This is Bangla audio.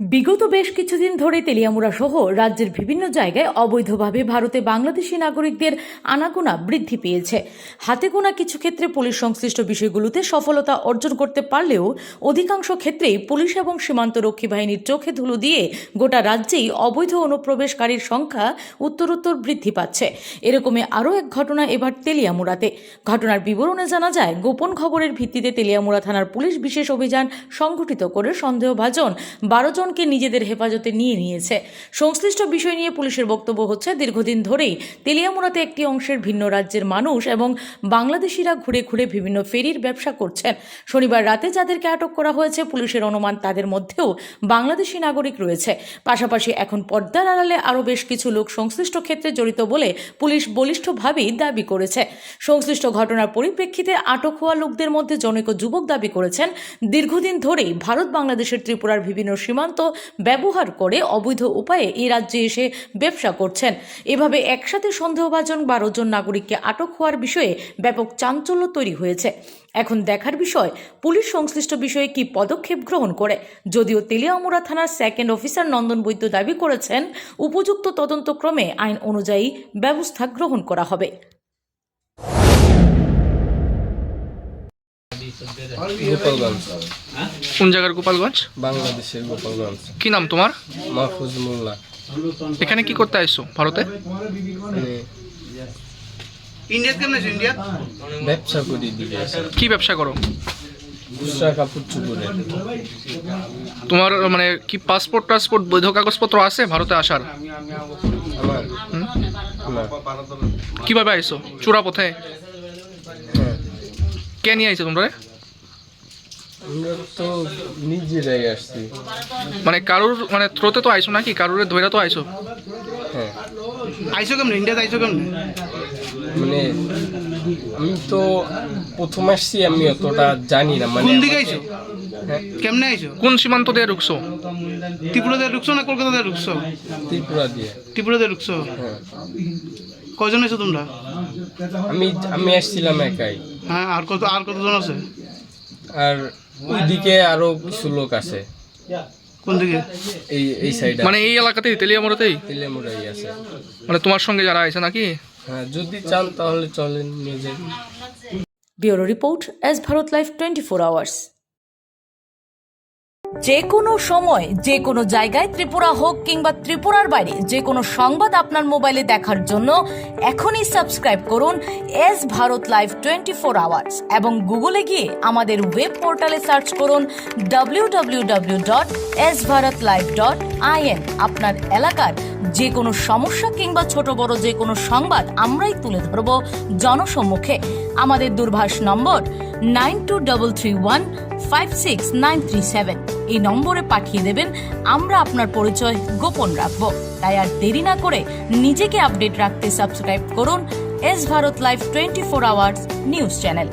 বিগত বেশ কিছুদিন ধরে তেলিয়ামুড়া সহ রাজ্যের বিভিন্ন জায়গায় অবৈধভাবে ভারতে বাংলাদেশি নাগরিকদের আনাগোনা বৃদ্ধি পেয়েছে। হাতে গোনা কিছু ক্ষেত্রে পুলিশ সংশ্লিষ্ট বিষয়গুলোতে সফলতা অর্জন করতে পারলেও অধিকাংশ ক্ষেত্রেই পুলিশ এবং সীমান্তরক্ষী বাহিনীর চোখে ধুলো দিয়ে গোটা রাজ্যেই অবৈধ অনুপ্রবেশকারীর সংখ্যা উত্তরোত্তর বৃদ্ধি পাচ্ছে। এরকমই আরও এক ঘটনা এবার তেলিয়ামুড়াতে। ঘটনার বিবরণে জানা যায়, গোপন খবরের ভিত্তিতে তেলিয়ামুড়া থানার পুলিশ বিশেষ অভিযান সংঘটিত করে সন্দেহভাজন বারো জনকে নিজেদের হেফাজতে নিয়ে নিয়েছে। সংশ্লিষ্ট বিষয় নিয়ে পুলিশের বক্তব্য হচ্ছে, দীর্ঘদিন ধরেই তেলিয়ামুড়াতে একটি অংশের ভিন্ন রাজ্যের মানুষ এবং বাংলাদেশিরা ঘুরে ঘুরে বিভিন্ন ফেরির ব্যবসা করছেন। শনিবার রাতে যাদেরকে আটক করা হয়েছে, পুলিশের অনুমান তাদের মধ্যেও বাংলাদেশি নাগরিক রয়েছে। পাশাপাশি এখন পর্দার আড়ালে আরও বেশ কিছু লোক সংশ্লিষ্ট ক্ষেত্রে জড়িত বলে পুলিশ বলিষ্ঠভাবেই দাবি করেছে। সংশ্লিষ্ট ঘটনার পরিপ্রেক্ষিতে আটক হওয়া লোকদের মধ্যে জনৈক যুবক দাবি করেছেন, দীর্ঘদিন ধরেই ভারত বাংলাদেশের ত্রিপুরার বিভিন্ন সীমান্ত ব্যবহার করে অবৈধ উপায়ে এই রাজ্যে এসে ব্যবসা করছেন। এভাবে একসাথে সন্দেহভাজন বারো জন নাগরিককে আটক হওয়ার বিষয়ে ব্যাপক চাঞ্চল্য তৈরি হয়েছে। এখন দেখার বিষয়, পুলিশ সংশ্লিষ্ট বিষয়ে কি পদক্ষেপ গ্রহণ করে? যদিও তেলিয়ামুড়া থানার সেকেন্ড অফিসার নন্দন বৈদ্য দাবি করেছেন, উপযুক্ত তদন্তক্রমে আইন অনুযায়ী ব্যবস্থা গ্রহণ করা হবে। গোপালগঞ্জ। কোন জায়গার গোপালগঞ্জ? বাংলাদেশের গোপালগঞ্জ। কি নাম তোমার? মাহফুজ মোল্লা। এখানে কি করতে আসছো ভারতে? মানে ইন্ডিয়া কেমন আছে ইন্ডিয়া? ব্যবসা করি কি ব্যবসা করো? তোমার মানে কি পাসপোর্ট টাসপোর্ট বৈধ কাগজপত্র আছে ভারতে আসার? কীভাবে আইছো? চূড়া পথে হ্যাঁ। কে নিয়ে আইছো তোমরা? আমরা তো আসছি। মানে কারোর মানে থ্রোতে তো আইছো নাকি? কারোর ধৈরা তো আইছো হ্যাঁ। আইসো কেমনে? ইন্ডিয়াতে আইসো কেমনে? মানে আমি তো প্রথম আসছি আমি অতটা জানি না মানে কোন দিকে আইছো হ্যাঁ। কেমনে আইসো? কোন সীমান্ত দিয়ে ঢুকছো ত্রিপুরা দিয়ে ঢুকছো না কলকাতা দিয়ে ঢুকছো ত্রিপুরা দিয়ে। ত্রিপুরা দিয়ে ঢুকছো হ্যাঁ। কয়জন আইছো তোমরা? আমি আমি আসছিলাম একাই। হ্যাঁ আর কত আর কতজন আছে? আর ওইদিকে আরও কিছু লোক আছে। কোন দিকে? এই এই সাইডে মানে এই এলাকাতেই তেলিয়ামোড়াতেই তেলেমুরাই আছে। মানে তোমার সঙ্গে যারা আছে নাকি? হ্যাঁ যদি চান তাহলে চলেন নিজে। Bureau report S Bharat life twenty four hours. যে কোনো সময়, যে কোনো জায়গায়, ত্রিপুরা হোক কিংবা ত্রিপুরার বাইরে, যে কোনো সংবাদ আপনার মোবাইলে দেখার জন্য এখনই সাবস্ক্রাইব করুন S Bharat live twenty four hours এবং গুগলে গিয়ে আমাদের ওয়েব পোর্টালে সার্চ করুন W W W dot S Bharat live dot IN আপনার এলাকার যে কোনো সমস্যা কিংবা ছোট বড় যে কোনো সংবাদ আমরাই তুলে ধরব জনসম্মুখে। আমাদের দূরভাষ number nine two double three one five six nine three seven. এই নম্বরে পাঠিয়ে দেবেন, আমরা আপনার পরিচয় গোপন রাখব। তাই আর দেরি না করে নিজেকে আপডেট রাখতে সাবস্ক্রাইব করুন S Bharat live twenty four hours news channel.